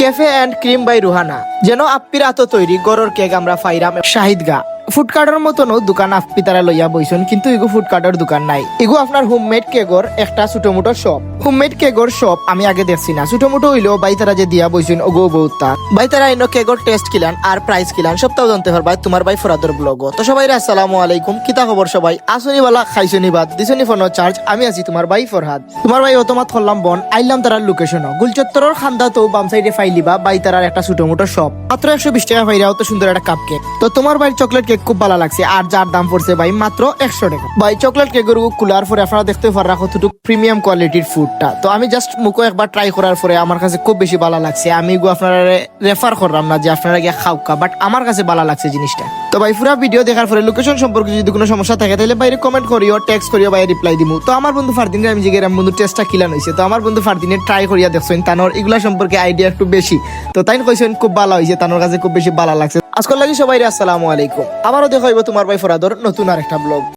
Cafe and cream by Ruhana যেন আপ্পির আতো তৈরি, গরর কেক আমরা ফাইরাম, শাহিদ শাহিদগা ফুডকার্টের মতন দোকান আপনি তারা লইয়া বইছেন, কিন্তু এগো ফুডকার্টের দোকান নাই। এগো আপনার হোমমেড কেকর একটা ছোট মোটো শপ হোমমেড কেকর শপ আমি আগে দেখছি না। ছোট মোটো হইলেও বাই তারা যে দিয়া বইছেন, ওগো বহুতা বাই তারা ইনো কেকর টেস্ট কিলান আর প্রাইস কিলান সপ্তাহ জানতে পারবা তোমার বাই ফরাদর ব্লগ তো সবাই আসসালামু আলাইকুম, কিতা খবর সবাই? আসনি বালা, খাইছনি বাদ, দিছনি ফোনের চার্জ আমি আছি তোমার বাই ফরহাদ। তোমার বাই অতমাত করলাম বন, আইলাম তারার লোকেশন গুলচত্তরের খান্দা তো বাম সাইডে ফাইলিবা বাই তারার একটা ছোট মোটো শপ মাত্র একশো বিশ টাকা ফাইরা অত সুন্দর একটা কাপ কেক তো তোমার ভাই চকলেট কেক খুব ভালো লাগছে, আর যার দাম পড়ছে ভাই মাত্র একশো টাকা। ভাই চকলেট কেকের কুলার পরে আপনারা দেখতে পারা কতটুকু প্রিমিয়াম কোয়ালিটির ফুডটা তো আমি জাস্ট মুখো একবার ট্রাই করার পরে আমার কাছে খুব বেশি ভালো লাগছে। আমি গো আপনারা রেফার করলাম না যে আপনারা গিয়ে খাও কা বাট আমার কাছে ভালো লাগছে জিনিসটা। তো ভাই, পুরো ভিডিও দেখার পরে লোকেশন সম্পর্কে যদি কোনো সমস্যা থাকে, তাহলে বাইরে কমেন্ট করিও টেক্সট করিও বাইরে রিপ্লাই দিমু। তো আমার বন্ধু ফারদিনের আমি জিজ্ঞেস বন্ধু টেস্টটা কিলান হয়েছে তো আমার বন্ধু ফারদিনের ট্রাই করিয়া দেখছেন, তানোর এগুলা সম্পর্কে আইডিয়া একটু বেশি। তো তাই কইছেন, খুব ভালো হয়েছে তানোর কাছে খুব বেশি ভালো লাগছে। আজকাল লাগি সবাই আসসালামু আলাইকুম। আবারও দেখা হইব তোমার ভাই ফরাদর নতুন আরেকটা ব্লগ